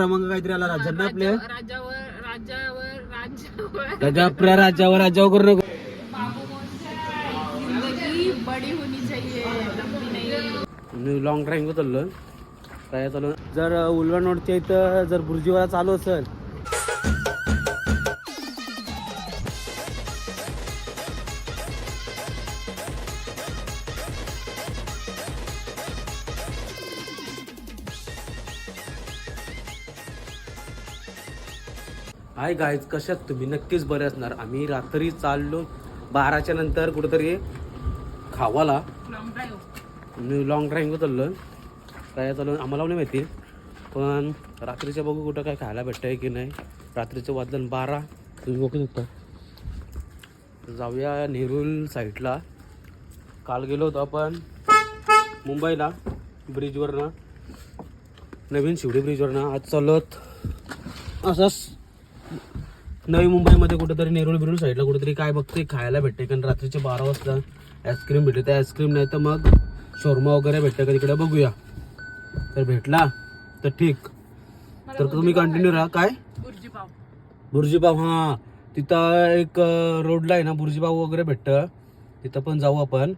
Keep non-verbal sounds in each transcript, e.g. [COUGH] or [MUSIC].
क्रमांक काहीतरी आला राज्यांना आपल्या. राज्यावर राज्यावर राज्यावर राजा आपल्या राज्यावर राज्यावर करू नको. बाबू बोलते जिंदगी बडी होनी चाहिए लंबी नहीं. मी लॉंग ड्राईव्ह चाललो काय चालू जर उलवा नोटच्या इथं जर बुर्जीवाला चालू असेल हाय गायज कशात तुम्ही? नक्कीच बरे असणार. आम्ही रात्री चाललो. बाराच्या नंतर कुठेतरी खावाला. मी लॉंग ड्राईव्ह चाललो काय चालू आम्हाला नाही माहिती. पण रात्रीचं बघू कुठं काय खायला भेटतंय की नाही. रात्रीचं वाजलं बारा. तुम्ही बघू शकता. जाऊया नेरूल साईडला. काल गेलो होतो आपण मुंबईला ब्रिजवरनं नवीन शिवडी ब्रिजवरनं आज चालत असंच. नवी मुंबईमध्ये कुठेतरी नेरूळ बिरूळ साईडला कुठेतरी काय बघते खायला भेटते कारण रात्रीचे बारा वाजता आईस्क्रीम भेटते त्या आईस्क्रीम नाही तर मग शोरमा वगैरे भेटतं का तिकडे बघूया. तर भेटला तर ठीक. तर तुम्ही कंटिन्यू राहा. काय? बुर्जी पाव. बुर्जीपाव हां. तिथं एक रोडला आहे ना बुर्जीपाव वगैरे भेटतं. तिथं पण जाऊ आपण.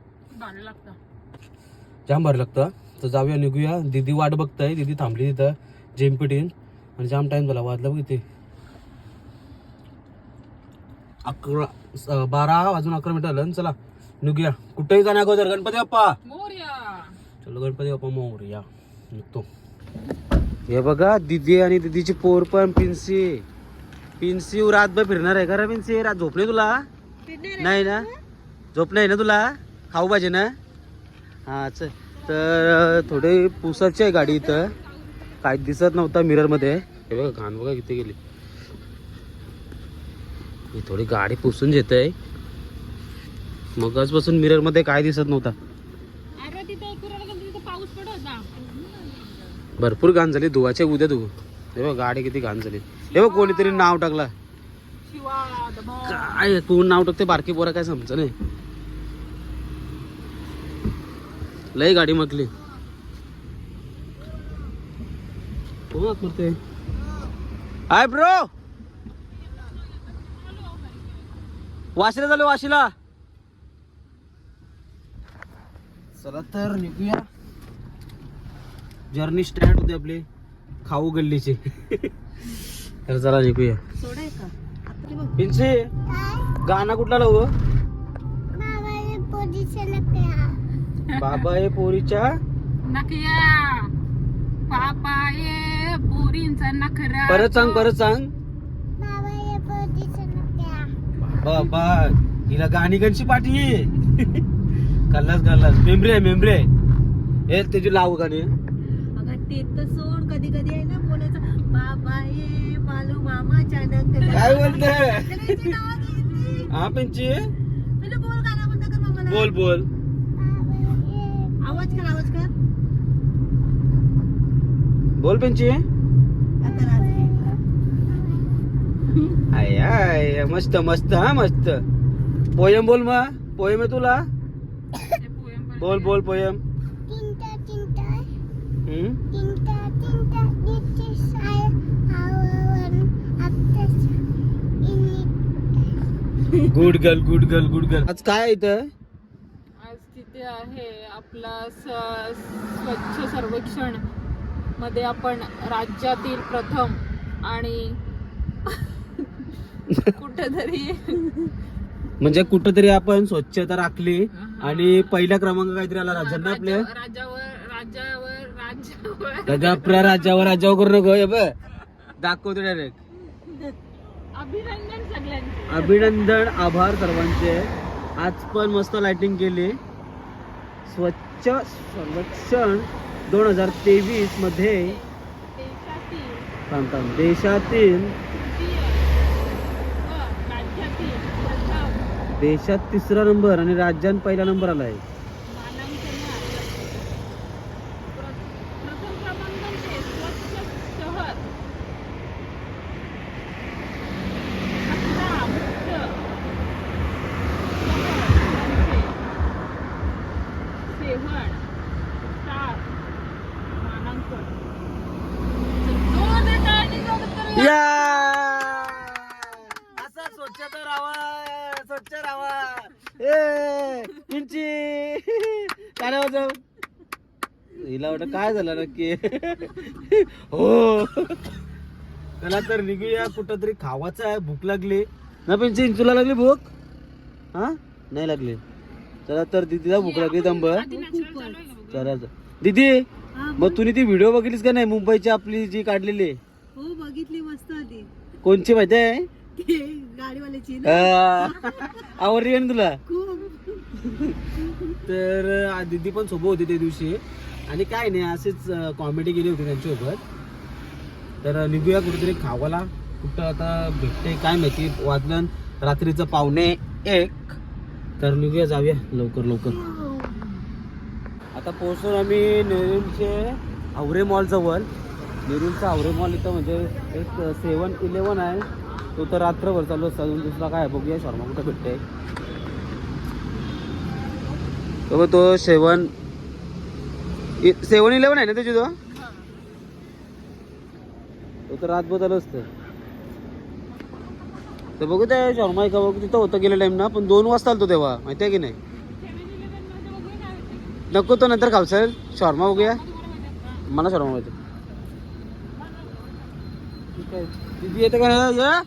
जाम भारी लागतं. तर जाऊया निघूया. दिदी वाट बघताय. दिदी थांबली तिथं. जेमपिटीन. आणि जाम टाइम झाला. वाजला बघ अकरा बारा वाजून अकरा मिनिटं आलं चला निघूया. कुठेही जाण्या अगोदर गणपती बाप्पा. मोर्या. चलो गणपती बाप्पा मोरया. निघतो. हे बघा दिदी आणि दिदीची पोर पण पिन्सी पिन्सी रातभर फिरणार आहे का रे पिन्सी रात झोपणे तुला? नाही ना? झोप नाही ना तुला? खाऊ पाहिजे ना? हा चल. तर थोडे पुसाची आहे गाडी इथं. काय दिसत नव्हता मिररमध्ये हे बघा घाण बघा किती गेली. ही थोडी गाडी पुसून घेत आहे मगच मिररमध्ये काय दिसत नव्हता. भरपूर घाण झाली धुवाचे उद्या धुवू. हे बघ गाडी किती घाण झाली. हे बघ कोणीतरी नाव टाकला. काय कोण नाव टाकते बारकी पोरा काय समज नाही. लय गाडी मकली. कोण आत मरते हाय ब्रो! वाशीला झालो वाशीला. चला तर निघूया. जर्नी स्टार्ट होते आपली. खाऊ गल्लीची. [LAUGHS] तर चला निघूया. पिंचे गाणं कुठला लावू? बाबा हे पोरीच्या? नकया पापा ये पोरींचा नखरा परत सांग परत सांग. बाबा हिला गाणी कशी पाठी कल्लास कल्लास मेमरी मेमरी हे त्याची लावू गाणी. अगं ते तर सोड कधी कधी आहे ना बोलायचं बाबा ये नंतर काय बोलते? हा पिंची? तुला बोल गाणं बंद कर मामाला बोल बोल. आवाज कर आवाज कर. बोल पिंची. आता आय आय मस्त मस्त हा मस्त. पोयम बोल मग पोयम आहे तुला? बोल बोल पोयम. हम्म? Good girl good girl good girl आज काय आहे इथं? आज तिथे आहे आपला स- स्वच्छ सर्वेक्षण. मध्ये आपण राज्यातील प्रथम आणि कुठेतरी. म्हणजे कुठंतरी आपण स्वच्छता राखली आणि पहिला क्रमांक काहीतरी आला राज्यांना आपल्या राज्यावर राज्यावर राज्यावर राजा आपल्या राज्यावर राज्यावर करू नको. हे बघ. दाखवतो डायरेक्ट अभिनंदन सगळ्यांचे. अभिनंदन आभार सर्वांचे. आज पण मस्त लाइटिंग केली. स्वच्छ सर्वेक्षण दोन हजार तेवीसमध्ये देशातील. थांब थांब. देशातील तृतीय व राज्यातील प्रथम देशात तिसरा नंबर आणि राज्यात पहिला नंबर आला आहे प्र- प्रथम क्रमांकाचे स्वच्छ शहर अकरा मुक्त शहर यांचे सेवन स्टार मानांकन दोन या असा स्वच्छता राहा स्वच्छ राहा ए किंची काय नाव हिला वाटत काय झालं नक्की? [LAUGHS] हो. चला तर निघूया कुठं तरी खावाचं आहे भूक लागली. ना पिंची तुला लागली भूक? हा? नाही लागली. चला तर दीदीला भूक लागली दंब चला तर. दीदी मग तुम्ही ती व्हिडिओ बघितलीस का नाही? मुंबईची आपली जी काढलेली? हो बघितली मस्त आधी कोणची माहिती आहे? ते गाडीवाल्याची ना. आवडली ना तुला? खूप. तर दीदी पण सोबत होती त्या दिवशी. आणि काय नाही असेच कॉमेडी केली होती त्यांच्यासोबत. तर निघूया कुठेतरी खावाला. कुठं आता भेटते काय माहिती. वाजलं रात्रीचं पावणे एक. तर निघूया जाऊया लवकर लवकर. आता पोहोचलो आम्ही नेरूरचे आवरे मॉल जवळ. नेरूरचा आवरे मॉल इथं म्हणजे एक सेवन इलेवन आहे. तो तर रात्रभर चालू असतो. अजून दुसरा काय बघूया. शर्मा कुठं भेटते तो तो सेवन. सेवन इलेवन आहे ना त्याची तो? तो तर रातभर चालू असतं. तर बघू त्या शर्मा एका बघू तिथं होतं गेल्या टाइम ना पण दोन वाजता आलतो तेव्हा. माहिती आहे की नाही? नको तो नंतर खाऊ सर शॉर्मा बघूया. मला शॉर्मा माहिती ठीक दीदी येते का?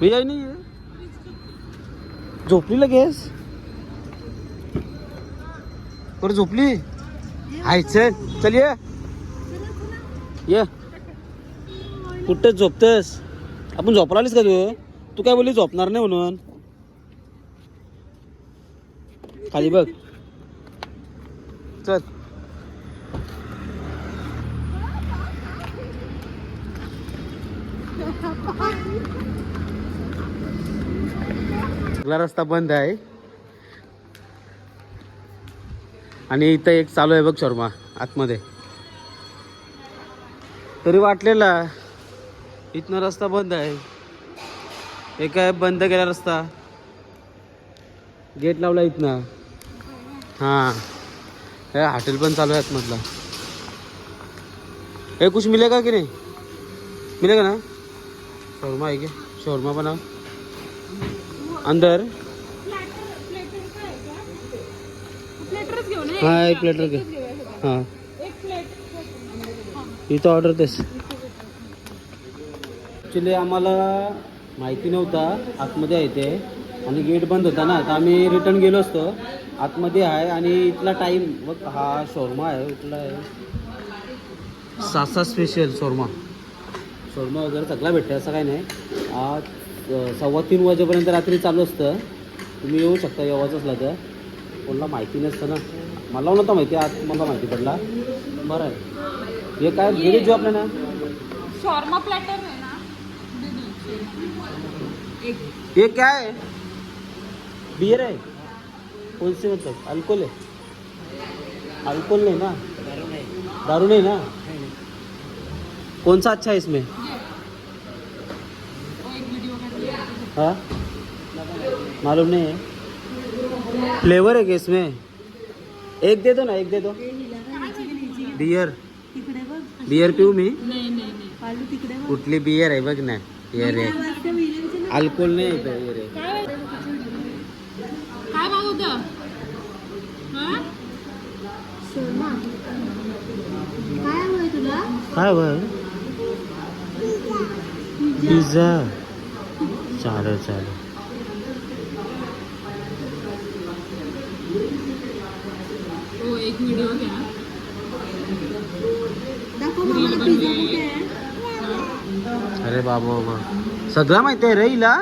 ये नाही झोपली लगेच बरं झोपली हाय चल चल ये। ये कुठं झोपतस आपण झोपला आलीस का तू तू काय बोलली झोपणार नाही म्हणून खाली बघ चल। सगळा रस्ता बंद आहे. आणि इथं एक चालू आहे बघ शर्मा आतमध्ये. तरी वाटलेला इथनं रस्ता बंद आहे. एक आहे बंद केला रस्ता. गेट लावला इथनं. हां. हे हॉटेल पण चालू आहे आतमधला. हे कुछ मिलेगा की नाही? मिलेगा ना? शोरमा आहे की? शोरमा बनाव अंदर. हा एक प्लेटर घे. हां. इथं ऑर्डर तेच. ॲक्च्युली आम्हाला माहिती नव्हता आतमध्ये आहे ते. आणि गेट बंद होता ना तर आम्ही रिटर्न गेलो असतो. आतमध्ये आहे आणि इथला टाईम बघ हा शोरमा आहे इथला आहे. सासा स्पेशल शोरमा. शोरमा वगैरे सगळा भेटतं असं काही नाही. सव्वा तीन वाजेपर्यंत रात्री चालू असतं. तुम्ही येऊ शकता येवाच असला तर. कोणाला माहिती नसतं ना. मला नव्हतं माहिती आज मला माहिती पडला. बरं. आहे हे काय गेली जॉब ना? शॉर्मा प्लॅटर आहे ना. क्या? है बियर है कौन से मतलब अल्कोहल है अल्कोहल नहीं ना? दारू नहीं. ना? कौन सा अच्छा है इसमें हाँ? मालूम नहीं है फ्लेवर है क्या इसमें? एक दे दो ना एक दे दो. बियर बियर पिऊ मी? कुठली बियर आहे बघ ना बियर आहे. ना अल्कोहोल नाही बियर आहे. काय हा? शोरमा काय हवंय तुला? काय पिझ्झा. चालेल चालेल. हो एक व्हिडिओ घ्या. अरे बाबा बाबा. सगळं माहिती आहे रे हिला?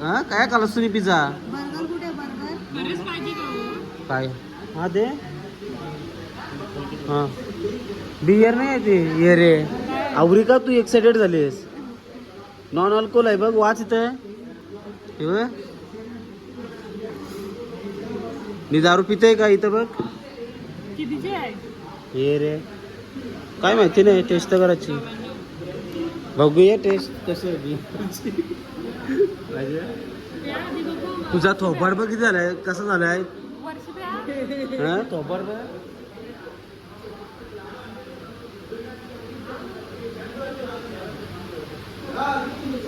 हा? काय खालास तुम्ही पिझ्झा? बर्गर कुठे आहे बर्गर? बरेच पाहिजे का हो? काय? हा दे. हा. बियर नाही आहे ते. ये रे. आवरी का तू एक्साइटेड झालीस? नॉन अल्कोहोल आहे बघ वाच इथं. मी दारू पिते का इथं बघ? हे रे. काय माहिती नाही टेस्ट करायची. बघूया टेस्ट बघू तुझा थोपाड बघ किती झालाय कसा झालाय? हा? थोपाड बघ.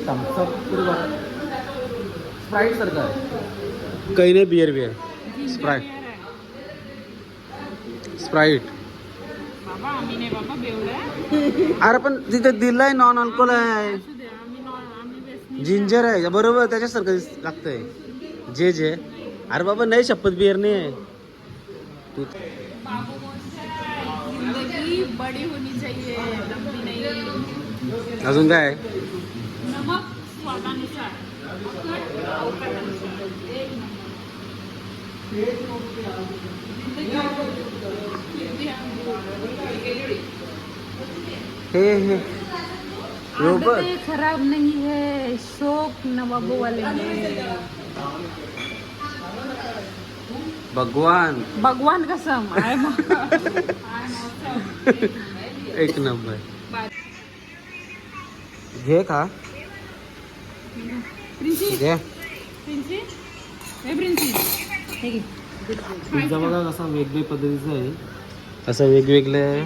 थम्सअप स्प्राईट सारखं आहे. काही नाही बिअर बिअर स्प्राईट स्प्राईट बाबा आम्ही नाही बाबा बेवड्या अरे पण तिथे दिलंय नॉन अल्कोहोल आहे जिंजर आहे. बरोबर त्याच्यासारखं दिस- लागतंय. जे जे. अरे बाबा नाही शपथ बिअर नाही आहे तू बाबू बोलता है, जिंदगी बड़ी होनी चाहिए लंबी नहीं अजून काय आहे? नमक स्वादानुसार तिखट अवकाशानुसार. एक नंबर. हे हे आदतें खराब नहीं है शौक नवाबों वाले भगवान. भगवान कसम एक नंबर. घे का घे प्रिन्सी हे प्रिन्सी. पिझ्झा बघा कसा वेगवेगळ्या पद्धतीचा आहे. असं वेगवेगळे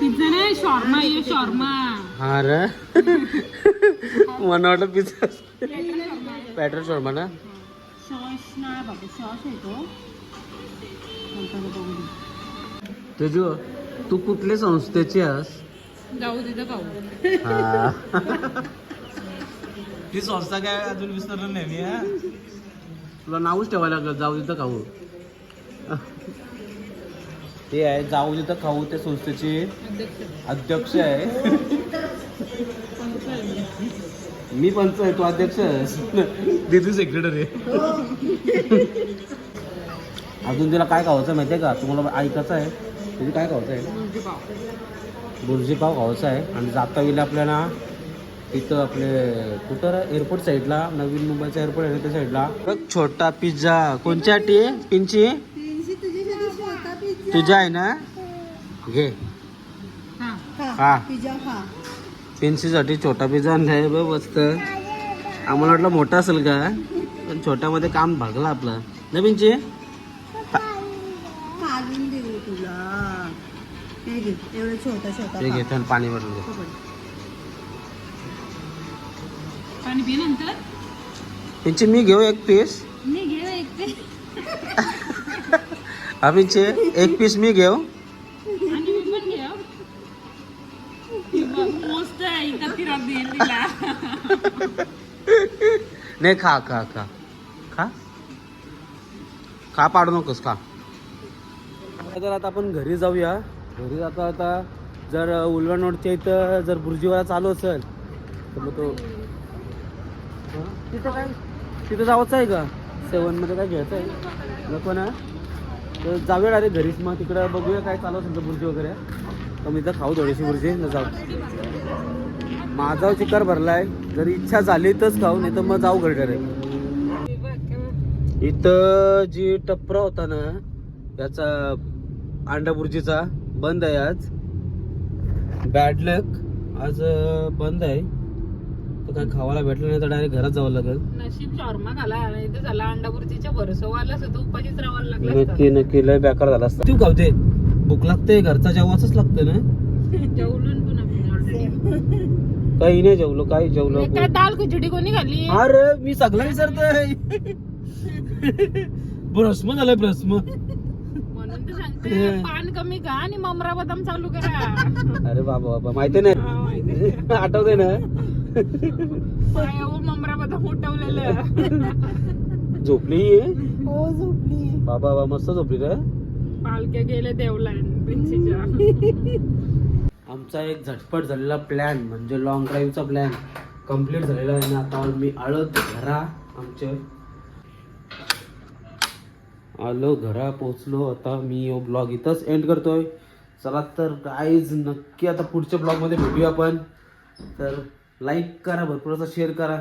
पिझ्झा नाही शॉर्मा ये शॉर्मा. हा रे. मला वाटलं पिझ्झा पॅटर शोरमा ना? सॉस ना बाबू सॉस आहे तो. तेजू तू कुठल्या संस्थेची आहेस? जाऊ तिथं हा. [LAUGHS] ती संस्था काय अजून विसरलं नाही मी हा? तुला नावच ठेवायला लागलं जाऊ तिथं खाऊ. ते आहे जाऊ तिथं खाऊ त्या संस्थेचे अध्यक्ष आहे. मी पंच आहे तू अध्यक्ष आहेस. दिदी सेक्रेटरी अजून तिला काय खावायचं माहिती आहे का? तुम्हाला ऐकायचं आहे? तुझी काय खावायचं आहे? म्हणजे पाव बुर्जी पाव खावायचा आहे. आणि जाता येईल आपल्याला तिथं आपले कुठं एअरपोर्ट साईडला नवीन मुंबईचा एअरपोर्ट आहे त्या साईडला बघ छोटा पिझ्झा कोणच्या टी पिंची? तुझ्या आहे? ना? घे. हां पिंचीसाठी छोटा पिझ्झा आणलाय बघ मस्त. आम्हाला वाटलं मोठा असेल का? पण छोट्यामध्ये काम भागलं आपलं. ना पिंची? छोटा छोटा पाणी भरून घे. पाणी नंतर? मी घेऊ एक पीस मी घे एक हा पिंची एक पीस मी घेऊ. [LAUGHS] [LAUGHS] नाही खा खा खा. खा. खा पाडू नकोस खा. तर आता आपण घरी जाऊया. घरी जाता आता जर उलवणोडच्या इथं जर बुर्जीवाला चालू असेल तर मग तो? तिथं काय? तिथं जावंच आहे का? सेवनमध्ये काय घ्यायचं आहे? नको ना. तर जाऊया डायरेक्ट घरीच. मग तिकडं बघूया काय चालू असेल तर बुर्जी वगैरे. तर मी तर खाऊ थोडीशी बुर्जी. न जाऊ. माझा चिकार भरलाय. जर इच्छा झाली तरच खाऊ नाही तर मग जाऊ घरी डायरेक्ट इथं जी टपरा होता ना याचा अंडा बुर्जीचा बंद आहे आज. बॅड लक आज बंद आहे. तर काय खावायला भेटलं नाही तर डायरेक्ट घरात जावं लागेल. नशीब शॉर्मा खाला नाही तर झाला अंडापुरतीच्या भरोसा आलाच होतं उपाशीच राहावं लागलं. नक्की नक्की लय बेकार झाला असता. तू खावते भूक लागते घरचा जेवाच लागतं ना. [LAUGHS] जेवलो पण आपण already. काही नाही जेवलो काही जेवलो. मी काय दाल खिचडी कोणी खाल्ली? अरे मी सगळं विसरतोय भ्रष्म [LAUGHS] झालाय भ्रष्म म्हणून तर सांगते [LAUGHS] पान कमी खा आणि ममरा बदाम चालू करा. अरे बाबा बाबा माहिती नाही. आठवते ना? [LAUGHS] उठवलेलं. झोपली हो? झोपली. बाबा बाबा मस्त झोपली रे. पालख्या गेले देवला [LAUGHS] आमचा एक झटपट झालेला प्लॅन म्हणजे लॉंग ड्राईव्हचा प्लॅन कंप्लीट झालेला आहे ना. आता मी आळत घरा आमच्या. आलो घरा पोचलो आता मी यो ब्लॉग इथंच एंड करतोय. चला तर काहीच नक्की आता पुढच्या ब्लॉगमध्ये भेटूया आपण. तर लाईक करा भरपूर असा शेअर करा.